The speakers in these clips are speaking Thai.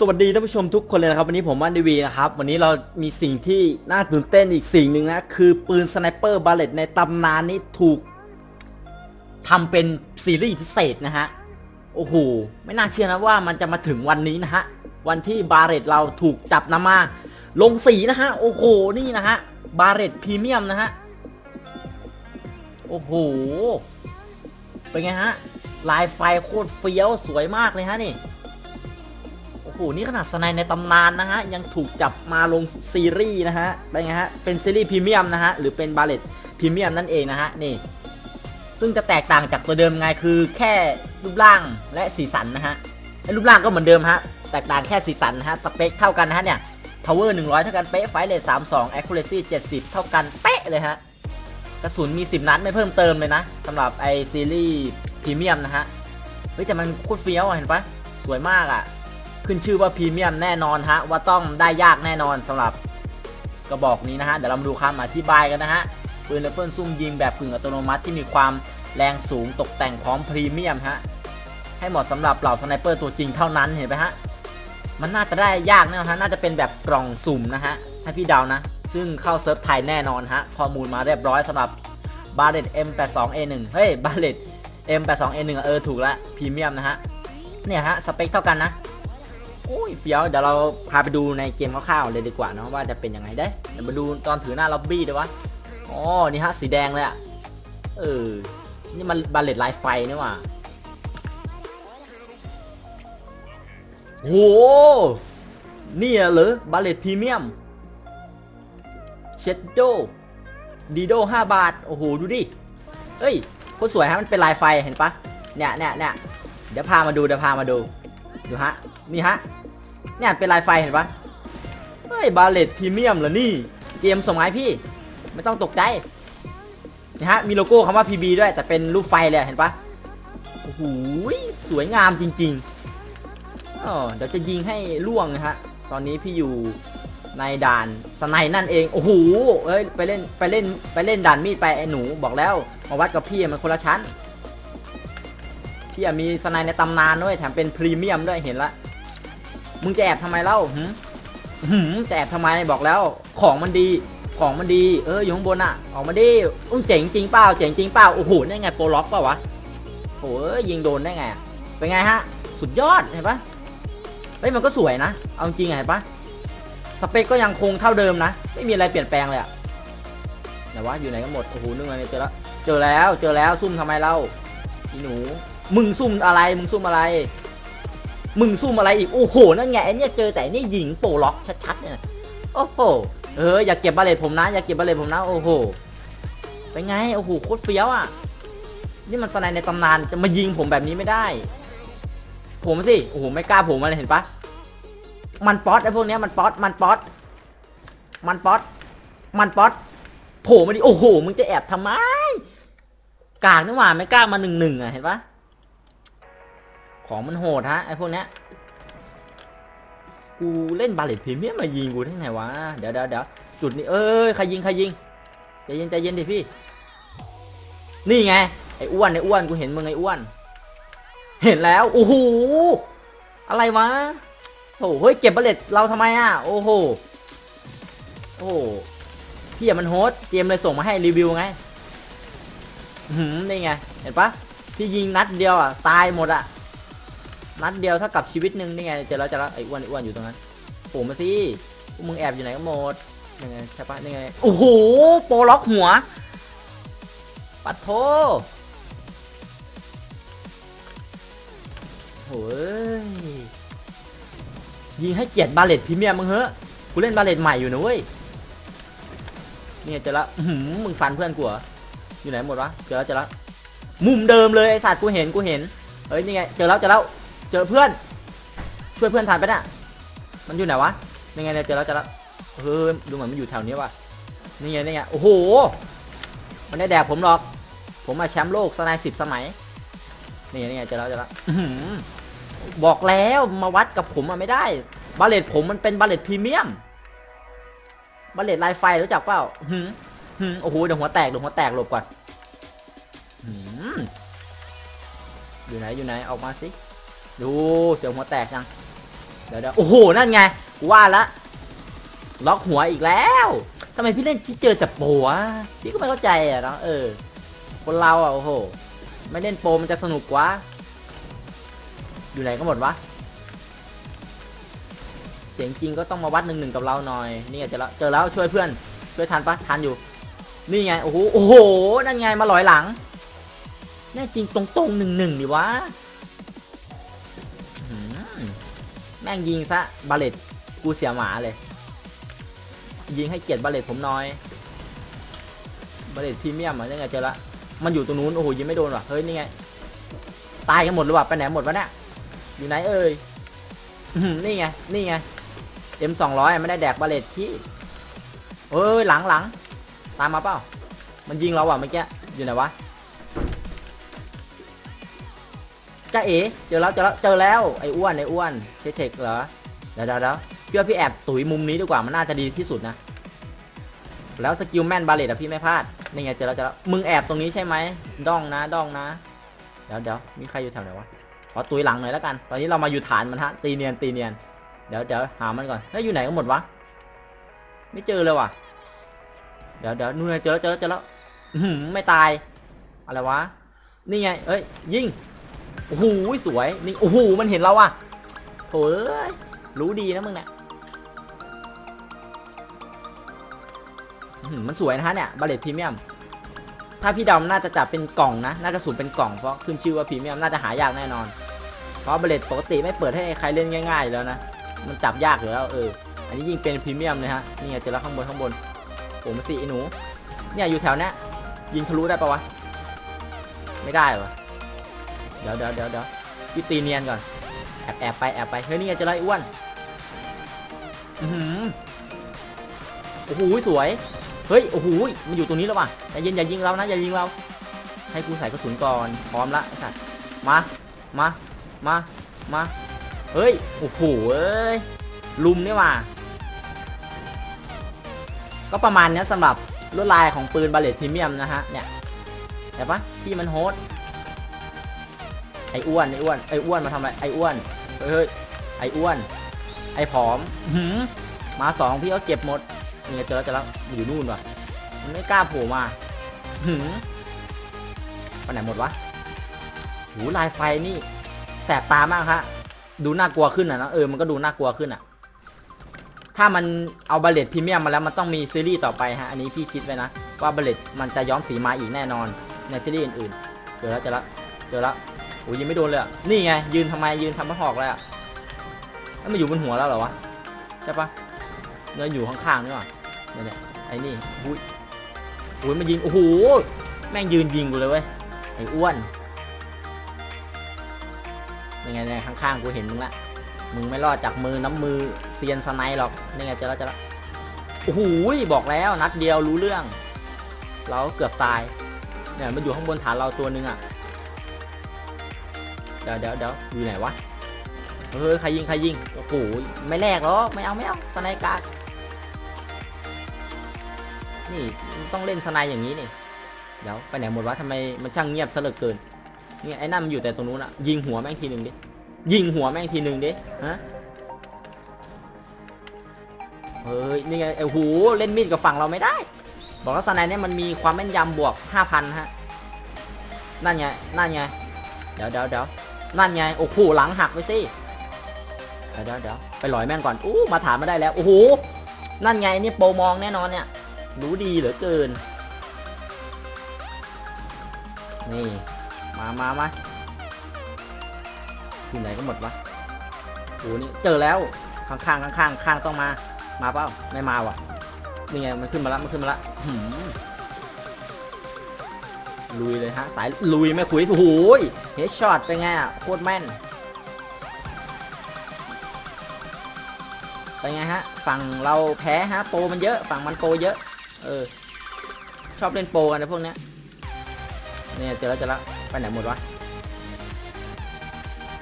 สวัสดีท่านผู้ชมทุกคนเลยนะครับ วันนี้ผมวันดีวีนะครับ วันนี้เรามีสิ่งที่น่าตื่นเต้นอีกสิ่งหนึ่งนะ คือปืนสไนเปอร์บาเลตในตำนานนี้ถูกทำเป็นซีรีส์พิเศษนะฮะ โอ้โห ไม่น่าเชื่อนะว่ามันจะมาถึงวันนี้นะฮะ วันที่บาเลตเราถูกจับนำมา ลงสีนะฮะ โอ้โห นี่นะฮะ บาเลตพรีเมียมนะฮะ โอ้โห เป็นไงฮะ ลายไฟโคตรเฟี้ยวสวยมากเลยฮะนี่ หนี่ขนาดสไนในตำนานนะฮะ ยังถูกจับมาลงซีรีส์นะฮะ เป็นไงฮะ เป็นซีรีส์พรีเมียมนะฮะ หรือเป็นบาเลตพรีเมียมนั่นเองนะฮะ นี่ ซึ่งจะแตกต่างจากตัวเดิมไงคือแค่รูปร่างและสีสันนะฮะรูปร่างก็เหมือนเดิมฮะ แตกต่างแค่สีสันนะฮะ สเปคเท่ากันนะฮะเนี่ย power 100 เท่ากันเป๊ะ ไฟเรท32 accuracy 70 เท่ากันเป๊ะเลยฮะ กระสุนมี 10 นัดไม่เพิ่มเติมเลยนะสำหรับไอซีรีส์พรีเมียมนะฮะ เฮ้ยแต่มันโคตรเฟี้ยวเห็นปะสวยมากอะ ขึ้นชื่อว่าพรีเมียมแน่นอนฮะว่าต้องได้ยากแน่นอนสำหรับกระบอกนี้นะฮะเดี๋ยวเรามาดูคำอธิบายกันนะฮะปืนไรเฟิลซุ่มยิงแบบกึ่งอัตโนมัติที่มีความแรงสูงตกแต่งพร้อมพรีเมียมฮะให้เหมาะสำหรับเหล่าสไนเปอร์ตัวจริงเท่านั้นเห็นไหมฮะมันน่าจะได้ยากแน่นอนฮะน่าจะเป็นแบบกล่องสุ่มนะฮะให้พี่เดานะ ซึ่งเข้าเซิร์ฟไทยแน่นอนฮะข้อมูลมาเรียบร้อยสำหรับบาเลต M82A1 เฮ้ยบาเลต M82A1 เออถูกล้วพรีเมียมนะฮะเนี่ยฮะสเปคเท่ากันนะ อ้ยเฟี้ยวเดี๋ยวเราพาไปดูในเกมคร่าวๆเลยดีกว่าเนาะว่าจะเป็นยังไงได้เดี๋ยวมาดูตอนถือหน้าล็อบบี้ดีวะอ๋อนี่ฮะสีแดงเลยอะเออนี่มันบาเลตลายไฟนี่หว่าโหนี่เหรอบาเลตพรีเมียมเชดโดดีโด5บาท โอ้โห ดูดิเฮ้ยโคตรสวยฮะมันเป็นลายไฟเห็นปะเนี่ยเนี่ยเนี่ยเดี๋ยวพามาดูเดี๋ยวพามาดู ดูฮะ นี่ฮะ เนี่ยเป็นลายไฟเห็นปะเฮ้ยบาเลตพรีเมียมเหรอนี่เจมส่งไห้พี่ไม่ต้องตกใจนี่ฮะมีโลโก้คำว่า PB ด้วย แต่เป็นรูปไฟเลยเห็นปะโอ้โหสวยงามจริงๆอ๋อเดี๋ยวจะยิงให้ล่วงนะฮะตอนนี้พี่อยู่ในด่านสไนนั่นเองโอ้โหเอ้ยไปเล่นไปเล่นไปเล่นด่านมีดไปไอ้หนูบอกแล้วมาวัดกับพี่มันคนละชั้นพี่มีสไนในตำนานด้วยแถมเป็นพรีเมียมด้วยเห็นละ มึงจะแอบทำไมเล่าหืมหืมจะแอบทำไมบอกแล้ว ของมันดี ของมันดี เอออยู่ข้างบนอะ ออกมาดิอุ้งเจ๋งจริงเปล่าเจ๋งจริงเปล่าโอ้โหนี่ไงโปรล็อกเปล่าวะโอ้ยยิงโดนได้ไงเป็นไงฮะ สุดยอดเห็นปะเฮ้ยมันก็สวยนะ เอาจริงเห็นปะสเปคก็ยังคงเท่าเดิมนะ ไม่มีอะไรเปลี่ยนแปลงเลยอะแต่ว่าอยู่ไหนกันหมด โอ้โหนึกอะไรเจอแล้ว เจอแล้ว เจอแล้วซุ่มทำไมเล่าอีหนู มึงซุ่มอะไร มึงซุ่มอะไร มึงซุ่มอะไรอีก โอ้โห นั่นไงไอ้เนี่ยเจอแต่นี่หญิงโปล็อกชัดๆเนี่ยโอ้โห เอออย่าเก็บบาเลตผมนะ อย่าเก็บบาเลตผมนะ โอ้โห เป็นไง โอ้โห โคตรเฟี้ยวอะ นี่มันสไนในตำนาน จะมายิงผมแบบนี้ไม่ได้ ผมสิ โอ้โห ไม่กล้าผมอะไรเห็นปะ มันป๊อตไอ้พวกเนี้ยมันป๊อต มันป๊อต มันป๊อต มันป๊อตโผล่มาดิ โอ้โห มึงจะแอบทำไม กากนี่หว่าไม่กล้ามาหนึ่งหนึ่งอะเห็นปะ ของมันโหดฮะไอ้พวกเนี้ยกูเล่นบาเลตพรีเมียมมายิงกูได้ไงวะเดี๋ยวเดี๋ยวเดี๋ยวจุดนี้เอ้ยใครยิงใครยิงใจเย็นใจเย็นดิพี่ นี่ไงไอ้อ้วนไอ้อ้วนกูเห็นมึงไอ้อ้วน เห็นแล้วโอ้โหอะไรวะโอ้โหเฮ้ยเก็บบาเลตเราทำไมอะโอ้โหโอ้พี่อย่ามันโฮสเจมเลยส่งมาให้รีวิวไงหืมนี่ไงเห็นปะพี่ยิงนัดเดียวอะตายหมดอะ นัดเดียวเท่ากับชีวิตหนึ่งนี่ไงเจอแล้วเจอแล้วไอ้อ้วนไอ้อ้วนอยู่ตรงนั้นโผล่มาสิมึงแอบอยู่ไหนกันหมดยังไงใช่ปะนี่ไงโอ้โหโปล็อกหัว ปัดโทโอ้ยยิงให้เกียรติบาเลตพรีเมียมมึงเฮ้ะกูเล่นบาเลตใหม่อยู่นะเว้ยนี่ไงเจอแล้วหือมึงฟันเพื่อนกูเหรออยู่ไหนหมดวะเจอแล้วเจอแล้วมุมเดิมเลยไอสัตว์กูเห็นกูเห็นเฮ้ยนี่ไงเจอแล้วเจอแล้ว เจอเพื่อน ช่วยเพื่อนทันไปนี่ยมันอยู่ไหนวะนี่ไงเนี่ยเจอแล้วเจอแล้วเฮ้ยดูเหมือนมันอยู่แถวนี้ว่ะนี่ไงนี่ไงโอ้โห มันได้แดกผมหรอก ผมมาแชมป์โลกสนายสิบสมัย นี่ไงนี่ไงเจอแล้วเจอแล้วบอกแล้วมาวัดกับผมอะไม่ได้บาเลตผมมันเป็นบาเลตพรีเมียมบาเลตลายไฟรู้จักเปล่าหืมหืมโอ้โหเดี๋ยวหัวแตกเดี๋ยวหัวแตกหลบก่อนหืมอยู่ไหนอยู่ไหนออกมาสิ ดูเสียงหัวแตกยังเดี๋ยวเดี๋ยวโอ้โหนั่นไงกูว่าละล็อกหัวอีกแล้วทำไมพี่เล่นที่เจอแต่โปรวะพี่ก็ไม่เข้าใจอะเนาะเออ คนเราอะโอ้โห ไม่เล่นโปมันจะสนุกกว่า อยู่ไหนก็หมดวะเสียงจริงก็ต้องมาวัดหนึ่งหนึ่งกับเราหน่อย นี่เจอแล้วเจอแล้วช่วยเพื่อน ช่วยทันปะทันอยู่ นี่ไงโอ้โหโอ้โหนั่นไงมาลอยหลังแน่จริงตรงๆหนึ่งหนึ่งดิวะ ม่งยิงซะบาเลตกูเสียหมาเลย ยิงให้เกียรติบาเลตผมน้อยบาเลตพรีเมียมอะยังไงเจอละมันอยู่ตรงนู้นโอ้โหยิงไม่โดนว่ะเฮ้ยนี่ไงตายกันหมดหรือเปล่าไปไหนหมดวะเนี่ยอยู่ไหนเอ่ยนี่ไงนี่ไงเอ็มสองร้อยไม่ได้แดกบาเลตพี่เอ้ยหลังหลังตามมาเปล่ามันยิงเราอะเมื่อกี้อยู่ไหนวะ จ้าเอ๋เจอแล้วเจอแล้วเจอแล้วไอ้อ้วนไอ้อ้วนเชเทคเหรอเดี๋ยวเดี๋ยวเดี๋ยวพี่ว่าพี่แอบตุ๋ยมุมนี้ดีกว่ามันน่าจะดีที่สุดนะ แล้วสกิลแมนบาเลตอะพี่ไม่พลาดนี่ไงเจอแล้วเจอแล้วมึงแอบตรงนี้ใช่ไหมดองนะดองนะเดี๋ยวเดี๋ยวมีใครอยู่แถวไหนวะขอตุ๋ยหลังหน่อยแล้วกัน ตอนนี้เรามาอยู่ฐานมันฮะตีเนียนตีเนียนเดี๋ยวเดี๋ยวหามันก่อนแล้วอยู่ไหนกันหมดวะไม่เจอเลยว่ะ เดี๋ยวเดี๋ยวนู่นไงเจอแล้วเจอแล้วเจอแล้วไม่ตายอะไรวะนี่ไงเอ้ยยิง โอ้โหสวยนี่โอ้โหมันเห็นเราอะโถ่เอ้ยรู้ดีนะมึงเนี่ยมันสวยนะฮะเนี่ยบาเลตพรีเมียมถ้าพี่ดำน่าจะจับเป็นกล่องนะน่าจะสูงเป็นกล่องเพราะขึ้นชื่อว่าพรีเมียมน่าจะหายากแน่นอน เพราะบาเลตปกติไม่เปิดให้ใครเล่นง่าย ๆ แล้วนะมันจับยากอยู่แล้วเอออันนี้ยิ่งเป็นพรีเมียมเลยฮะนี่ไงเจอแล้วข้างบนข้างบนโอ้มาสิไอ้หนูเนี่ยอยู่แถวเนี้ยยิงทะลุได้ปะวะไม่ได้วะ เดี๋ยวเดี๋ยวเดี๋ยวเดี๋ยวพี่ตีเนียนก่อน แอบแอบไปแอบไป เฮ้ย นี่ไงจะไรอ้วน อือหือโอ้โหสวย เฮ้ย โอ้โหมันอยู่ตรงนี้แล้วว่ะใจเย็นอย่ายิงเรานะ อย่ายิงเรา ให้กูใส่กระสุนก่อน พร้อมละไอ้สัตว์มา มา มา มา เฮ้ย โอ้โหเอ้ย ลุมนี่ว่ะก็ประมาณเนี้ยสำหรับลวดลายของปืนบาเลตพรีเมียมนะฮะ เนี่ยเห็นปะที่มันโฮส ไอ้อ้วนไอ้อ้วนไอ้อ้วนมาทำอะไรไอ้อ้วนเฮ้ยเฮ้ยไอ้อ้วน ไอ้ผอมหืมมาสองพี่ก็เก็บหมดเนี่ยเจอแล้วเจอแล้วมันอยู่นู่นว่ะมันไม่กล้าโผล่มาหืมไปไหนหมดวะหูลายไฟนี่ แสบตามากฮะดูน่ากลัวขึ้นอะนะเออมันก็ดูน่ากลัวขึ้นอะ ถ้ามันเอาบาเลตพรีเมียมมาแล้วมันต้องมีซีรีส์ต่อไปฮะอันนี้พี่คิดไว้นะว่าบาเลตมันจะย้อมสีมาอีกแน่นอนในซีรีส์อื่นๆเจอแล้วเจอแล้วเจอแล้วโอ้ยยิงไม่โดนเลยอะนี่ไง ยืนทำไมยืนทำมะหอกเลยอะแล้วมาอยู่บนหัวแล้วเหรอวะ ใช่ปะเงินอยู่ข้างๆนี่หว่าเนี่ยไอ้นี่อุ้ยอุ้ยมันยิง โอ้โห แม่งยืนยิงกูเลยเว้ย ไอ้อ้วนยังไงเนี่ยข้างๆกูเห็นมึงละ มึงไม่รอดจากมือน้ำมือเซียนสไนหรอก นี่ไงเจอแล้วเจอแล้วโอ้โหบอกแล้วนัดเดียวรู้เรื่อง เราเกือบตาย เนี่ยมันอยู่ข้างบนฐานเราตัวนึงอะ ดี๋ยวเดี๋ยวเดี๋ยวอยู่ไหนวะเฮ้ยใครยิงใครยิงโอ้โหไม่แลกหรอไม่เอาไม่เอาสไนการ์ดนี่ต้องเล่นสไนอย่างนี้นี่เดี๋ยวไปไหนหมดวะทำไมมันช่างเงียบซะเหลือเกินเนี่ยไอ้นั่นมันอยู่แต่ตรงนู้นอะยิงหัวแม่งทีหนึ่งดิยิงหัวแม่งทีหนึ่งดิฮะเฮ้ยนี่ไงไอ้หูเล่นมีดกับฝั่งเราไม่ได้ บอกว่าสไนเนี่ยมันมีความแม่นยำบวก 5,000 ฮะ นั่นไง นั่นไง เดี๋ยวเดี๋ยวเดี๋ยว นั่นไง โอ้โหหลังหักไปสิเดี๋ยวเดี๋ยวไปลอยแม่งก่อนอู้มาถามมาได้แล้ว โอ้โห นั่นไงนี่โปรมองแน่นอนเนี่ย รู้ดีเหลือเกิน นี่ มามามาอยู่ไหนก็หมดวะโอ้นี่เจอแล้ว ข้างข้างข้างข้างข้างต้องมา มาเปล่าไม่มาว่ะ นี่ไงมันขึ้นมาล้วมันขึ้นมาล้วหืม ลุยเลยฮะสายลุยไม่คุยโอ้โหเฮดช็อตเป็นไงอะโคตรแม่นเป็นไงฮะฝั่งเราแพ้ฮะโปรมันเยอะฝั่งมันโปรเยอะ เออ ชอบเล่นโปรกันนะพวกเนี้ยเนี่ยเจอแล้วเจอแล้วไปไหนหมดวะ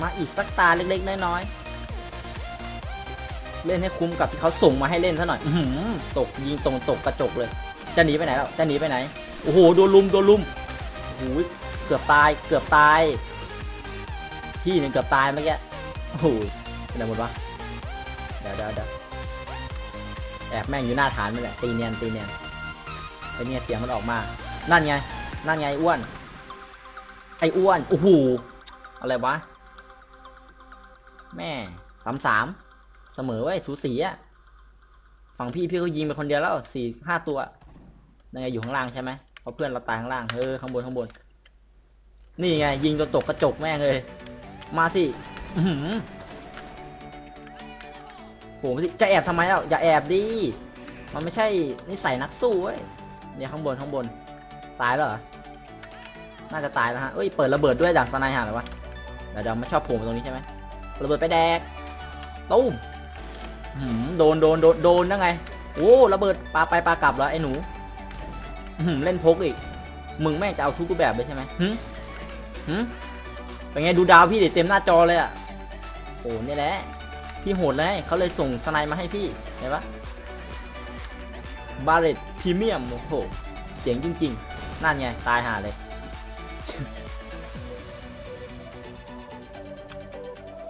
มาอีกสักตาเล็กๆน้อยๆเล่นให้คุ้มกับที่เขาส่งมาให้เล่นซะหน่อย อืตกยิงตรงตกกระจกเลย จะหนีไปไหนแล้วจะหนีไปไหนโอ้โหโดนลุมโดนลุม หเกือบตาย เกือบตายพี่หนึ่งเกือบตายเมื่อกี้โอ้โหเป็นอะไรหมดวะ เดี๋ยวเดี๋ยวเดี๋ยวแอบแม่งอยู่หน้าฐานนั่นแหละ ตีเนียน ตีเนียนไอเนี่ยเสียงมันออกมา นั่นไง นั่นไงอ้วน ไออ้วน โอ้โห อะไรวะ แม่สามสาม เสมอเว้ย สูสีอะฝั่งพี่พี่ก็ยิงไปคนเดียวแล้วสี่ห้าตัว ยังไงอยู่ข้างล่างใช่ไหม ราะเพื่อนเราตายข้างล่างเออข้างบนข้างบน นี่ไงยิงจนตกกระจกแม่งเลย มาสิโหมาสิจะแอบทำไมอะอย่าแอบดิ มันไม่ใช่นิสัยนักสู้เว้ย เนี่ยข้างบนข้างบน ตายแล้วเหรอ น่าจะตายแล้วฮะเอ้ยเปิดระเบิดด้วยดักสไนหาหรอวะเดี๋ยวเดี๋ยวไม่ชอบโผล่มาตรงนี้ใช่ไหมระเบิดไปแดกตุ้มหืมโดนโดนโดนโดนนั่งไงโอ้ระเบิดปาไปปากลับแล้วไอ้หนู เล่นพกอีก มึงแม่งจะเอาทุกรูปแบบเลยใช่ไหมหืมหืมเป็นไงดูดาวพี่เดี๋ยวเต็มหน้าจอเลยอะโอ้นี่แหละพี่โหดเลยเขาเลยส่งสไนมาให้พี่เห็นปะบาร์เรตพรีเมียมโอ้โหเจ๋งจริง ๆ นั่นไง ตายหาเลย